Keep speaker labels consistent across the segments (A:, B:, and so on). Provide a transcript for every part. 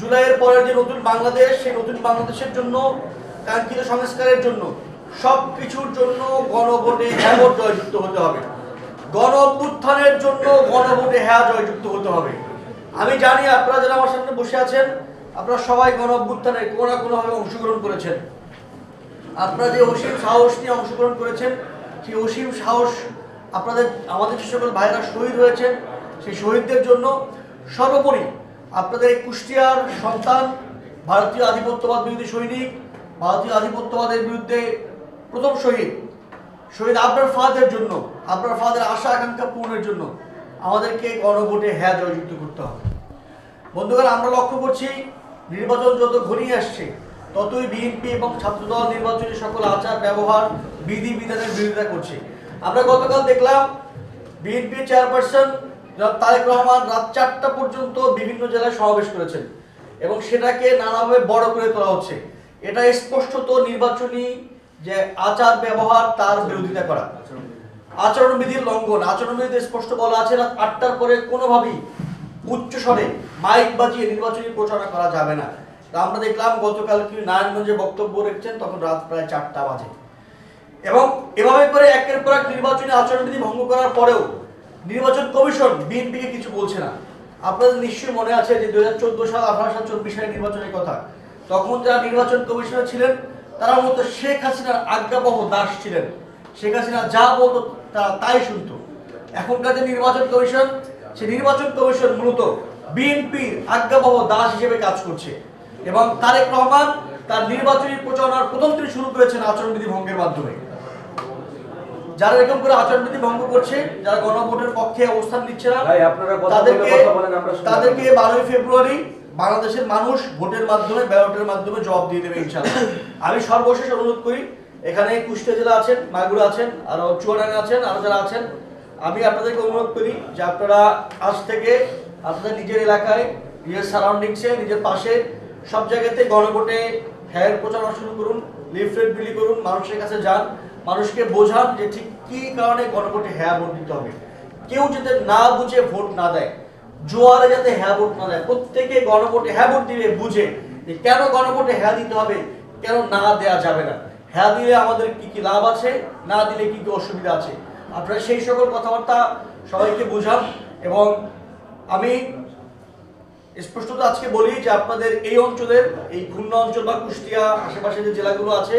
A: জুলাইয়ের পরের যে নতুন বাংলাদেশ, সেই নতুন বাংলাদেশের জন্য, কাঙ্ক্ষিত সংস্কারের জন্য সব কিছুর জন্য গণভোটে হ্যাঁ জয়যুক্ত হতে হবে। গণ অভ্যুত্থানের জন্য গণভোটে হ্যাঁ জয়যুক্ত হতে হবে। আমি জানি আপনারা যারা আমার সামনে বসে আছেন, আপনারা সবাই গণ অভ্যুত্থানে কোনো না কোনোভাবে অংশগ্রহণ করেছেন। আপনারা যে অসীম সাহস নিয়ে অংশগ্রহণ করেছেন, সেই অসীম সাহস আপনাদের, আমাদের যে সকল ভাইরা শহীদ হয়েছেন, সেই শহীদদের জন্য সর্বোপরি আপনাদের এই কুষ্টিয়ার সন্তান, ভারতীয় আধিপত্যবাদ বিরোধী সৈনিক, ভারতীয় আধিপত্যবাদের বিরুদ্ধে প্রথম শহীদ শহীদ আবরার ফাদের জন্য, আবরার ফাদের আশা আকাঙ্ক্ষা পূরণের জন্য আমাদেরকে গণভোটে হ্যাঁ জয়যুক্ত করতে হবে। বন্ধুগণ, আমরা লক্ষ্য করছি নির্বাচন যত ঘনিয়ে আসছে, ততই বিএনপি এবং ছাত্রদল নির্বাচনী সকল আচার, ব্যবহার, বিধি বিধানের বিরোধিতা করছে। আমরা গতকাল দেখলাম বিএনপি চেয়ারপারসন তারেক রহমান রাত চারটা পর্যন্ত বিভিন্ন জেলায় সমাবেশ করেছেন এবং সেটাকে নানাভাবে বড় করে তোলা হচ্ছে। এটা স্পষ্টত নির্বাচনী যে আচার ব্যবহার তার বিরোধিতা করা। আচরণবিধির লঙ্ঘন। আচরণবিধিতে স্পষ্ট বলা আছে রাত আটটার পরে কোনোভাবেই উচ্চ স্বরে মাইক বাজিয়ে নির্বাচনী প্রচারণা করা যাবে না। আমরা দেখলাম গতকাল কি নারায়ণগঞ্জে বক্তব্য রেখেছেন, তখন রাত প্রায় চারটা বাজে। এবং এভাবে করে একের পর এক নির্বাচনী আচরণবিধি ভঙ্গ করার পরেও নির্বাচন কমিশন, বিএনপিকে কিছু বলছে না। আপনাদের নিশ্চয়ই মনে আছে যে দুই হাজার চোদ্দ সাল, আঠারো সাল, চব্বিশ সালের নির্বাচনের কথা। তখন যারা নির্বাচন কমিশনার ছিলেন, তারা মূলত শেখ হাসিনার আজ্ঞাবহ দাস ছিলেন। শেখ হাসিনা যা বলতো তারা তাই শুনত। এখনকার যে নির্বাচন কমিশন, সে নির্বাচন কমিশন মূলত বিএনপির আজ্ঞাবহ দাস হিসেবে কাজ করছে। এবং তারেক রহমান তার নির্বাচনী প্রচারণার প্রথম তিনি শুরু করেছেন আচরণবিধি ভঙ্গের মাধ্যমে। যারা এরকম করে আচরণবিধি ভঙ্গ করছে যারা গণভোটের পক্ষে অবস্থান নিচ্ছে না তাদেরকে তাদেরকে বারোই ফেব্রুয়ারি বাংলাদেশের মানুষ ভোটের মাধ্যমে ব্যালটের মাধ্যমে জবাব দিয়ে দেবে ইনশাআল্লাহ আমি সর্বশেষ অনুরোধ করি এখানে কুষ্টিয়া জেলা আছেন মাগুরা আছেন আরও চুয়াডাঙ্গা আছেন আরও যারা আছেন আমি আপনাদেরকে অনুরোধ করি যে আপনারা আজ থেকে আপনাদের নিজের এলাকায় নিজের সারাউন্ডিংসে নিজের পাশে সব জায়গাতে গণভোটে হ্যার প্রচারণা শুরু করুন লিফলেট বিলি করুন মানুষের কাছে যান মানুষকে বোঝান যে ঠিক কি কারণে গণভোটে হ্যাঁ ভোট দিতে হবে। কেউ যাতে না বুঝে ভোট না দেয়, জোয়ারে যাতে হ্যাঁ ভোট না দেয়, প্রত্যেকে গণভোটে হ্যাঁ ভোট দিবে বুঝে যে কেন গণভোটে হ্যাঁ দিতে হবে, কেন না দেয়া যাবে না। হ্যাঁ দিলে আমাদের কি কি লাভ আছে, না দিলে কি কি অসুবিধা আছে। আপনারা সেই সকল কথাবার্তা সবাইকে বুঝান এবং আমি স্পষ্টত আজকে বলি যে আপনাদের এই অঞ্চলের, এই খুলনা অঞ্চল বা কুষ্টিয়া আশেপাশে যে জেলাগুলো আছে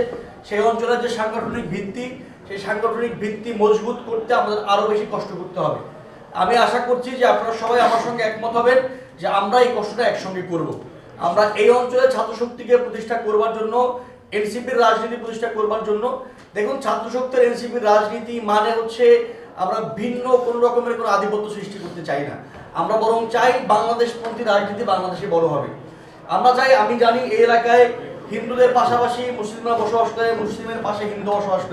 A: সেই অঞ্চলের যে সাংগঠনিক ভিত্তি, সেই সাংগঠনিক ভিত্তি মজবুত করতে আমাদের আরও বেশি কষ্ট করতে হবে। আমি আশা করছি যে আপনারা সবাই আমার সঙ্গে একমত হবেন যে আমরা এই কষ্টটা একসঙ্গে করব। আমরা এই অঞ্চলে ছাত্র শক্তিকে প্রতিষ্ঠা করবার জন্য, এনসিপির রাজনীতি প্রতিষ্ঠা করবার জন্য, দেখুন ছাত্র শক্তির এনসিপির রাজনীতি মানে হচ্ছে আমরা ভিন্ন কোন রকমের কোনো আধিপত্য সৃষ্টি করতে চাই না। আমরা বরং চাই বাংলাদেশপন্থী রাজনীতি বাংলাদেশে বড় হবে। আমরা চাই, আমি জানি এই এলাকায় হিন্দুদের পাশাপাশি মুসলিমরা বসবাস করে মুসলিমের পাশে হিন্দু বসবাস করে।